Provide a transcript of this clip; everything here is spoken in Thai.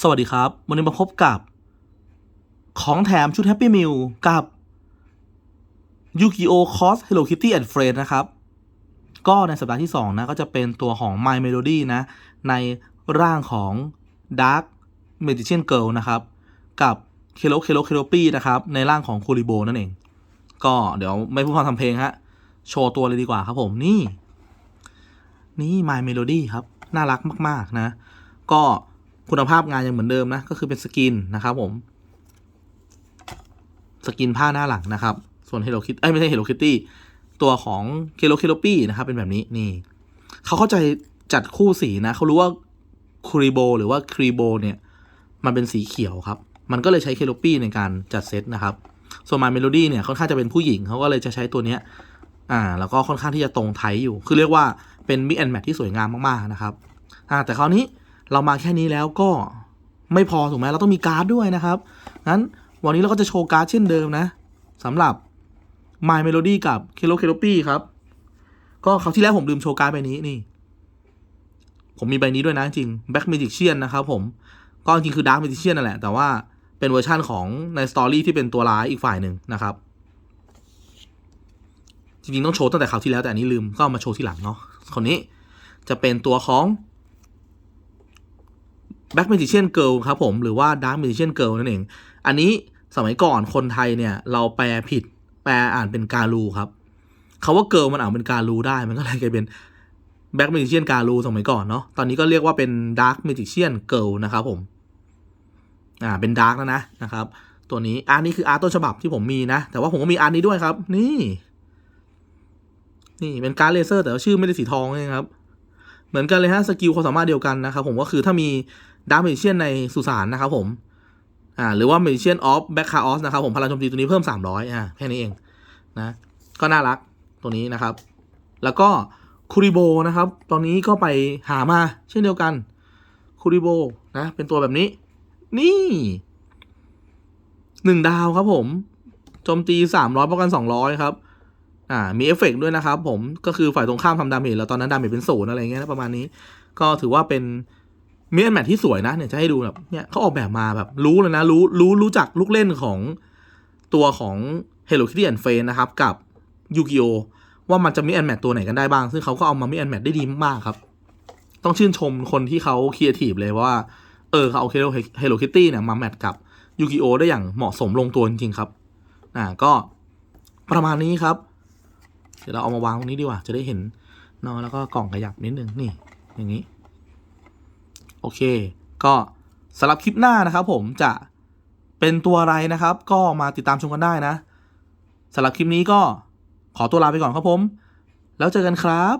สวัสดีครับ วันนี้มาพบกับ ของแถมชุด Happy Meal กับ Yu-Gi-Oh! Cross Hello Kitty and Friends นะครับ ก็ในสัปดาห์ที่ 2 นะ ก็จะเป็นตัวของ My Melody นะ ในร่างของ Dark Magician Girl นะครับ กับ Kelo Kelo Kelopi นะครับ ในร่างของ Kuribo นั่นเอง ก็เดี๋ยวไม่พูดพร่ำทำเพลงฮะ โชว์ตัวเลยดีกว่าครับผมนี่ นี่ My Melody ครับ น่ารักมาก ๆ นะ ก็ คุณภาพงานยังเหมือนเดิมนะ ก็คือเป็นสกินนะครับผมสกินผ้าหน้าหลังนะครับ ส่วน Hello Kitty เอ้ยไม่ใช่ Hello Kitty ตัวของ Kelo k e l o p i นะครับเป็นแบบนี้นี่เขาเข้าใจจัดคู่สีนะเขารู้ว่าคูริโบหรือว่าครีโบเนี่ย มันเป็นสีเขียวครับ มันก็เลยใช้เคโลปี้ในการจัดเซตนะครับ ส่วนมาเมโลดี้เนี่ยค่อนข้างจะเป็นผู้หญิงเขาก็เลยจะใช้ตัวเนี้ย อ่า แล้วก็ค่อนข้างที่จะตรงไทยอยู่ คือเรียกว่าเป็นมิแอนแมทที่สวยงามมากๆนะครับ อ่า แต่คราวนี้ เรามาแค่นี้แล้วก็ไม่พอถูกไหมเราต้องมีการ์ดด้วยนะครับงั้นวันนี้เราก็จะโชว์การ์ดเช่นเดิมนะสำหรับ My Melody กับ k e l o k e l o p i ครับ ก็คราวที่แล้วผมลืมโชว์การ์ดใบนี้นี่ ผมมีใบนี้ด้วยนะจริง Black Magician นะครับผมก็จริงคือ Dark Magician นั่นแหละ แต่ว่าเป็นเวอร์ชั่นของในสตอรี่ที่เป็นตัวร้ายอีกฝ่ายหนึ่งนะครับ จริงๆต้องโชว์ตั้งแต่คราวที่แล้วแต่อันนี้ลืมก็เอามาโชว์ที่หลังเนาะคนนี้จะเป็นตัวของ Black Magician Girl ครับผม หรือว่า Dark Magician Girl นั่นเอง อันนี้สมัยก่อนคนไทยเนี่ยเราแปลผิดแปลอ่านเป็นการูครับคาว่า girl มันอ่านเป็นการูได้มันก็เลยกลายเป็น Black Magician การูสมัยก่อนเนาะตอนนี้ก็เรียกว่าเป็น Dark Magician Girl นะครับผมอ่าเป็น Dark แล้วนะนะครับตัวนี้อาร์ตนี้คืออาร์ตต้นฉบับที่ผมมีนะ แต่ว่าผมก็มีอาร์ตนี้ด้วยครับ นี่ นี่เป็นการเลเซอร์แต่ว่าชื่อไม่ได้สีทองเลยครับ เหมือนกันเลยฮะสกิลความสามารถเดียวกันนะครับผมก็คือถ้ามีดาร์เมจเชียนในสุสานนะครับผมอ่าหรือว่าเมจเชียนออฟแบ็คคาออสนะครับผมพลังโจมตีตัวนี้เพิ่ม 300อ่าแค่นี้เองนะก็น่ารักตัวนี้นะครับ แล้วก็คูริโบนะครับ ตอนนี้ก็ไปหามาเช่นเดียวกันคูริโบนะเป็นตัวแบบนี้ นี่หนึ่งดาวครับผมโจมตี300ป้องกัน200ครับ อ่ามีเอฟเฟกต์ด้วยนะครับผมก็คือฝ่ายตรงข้ามทำดาเมจแล้วตอนนั้นดาเมจเป็นศูนย์อะไรเงี้ยนะประมาณนี้ ก็ถือว่าเป็นมิสแมทที่สวยนะเนี่ยจะให้ดูแบบเนี่ยเขาออกแบบมาแบบรู้เลยนะ รู้รู้รู้จักลูกเล่นของตัวของ Hello Kitty and Friends นะครับ กับยูกิโอว่ามันจะมิสแอนแมทตัวไหนกันได้บ้าง ซึ่งเขาก็เอามามิสแอนแมทได้ดีมากๆครับ ต้องชื่นชมคนที่เขาครีเอทีฟเลยว่า เออเขาเอา Hello Hello Kitty เนี่ยมาแมทกับยูกิโอได้อย่างเหมาะสมลงตัวจริงๆครับ อ่าก็ประมาณนี้ครับ เดี๋ยวเราเอามาวางตรงนี้ดีกว่า จะได้เห็นเนาะแล้วก็กล่องขยับนิดนึงนี่ อย่างนี้ โอเค ก็สำหรับคลิปหน้านะครับผมจะเป็นตัวอะไรนะครับ ก็มาติดตามชมกันได้นะสำหรับคลิปนี้ก็ขอตัวลาไปก่อนครับผม แล้วเจอกันครับ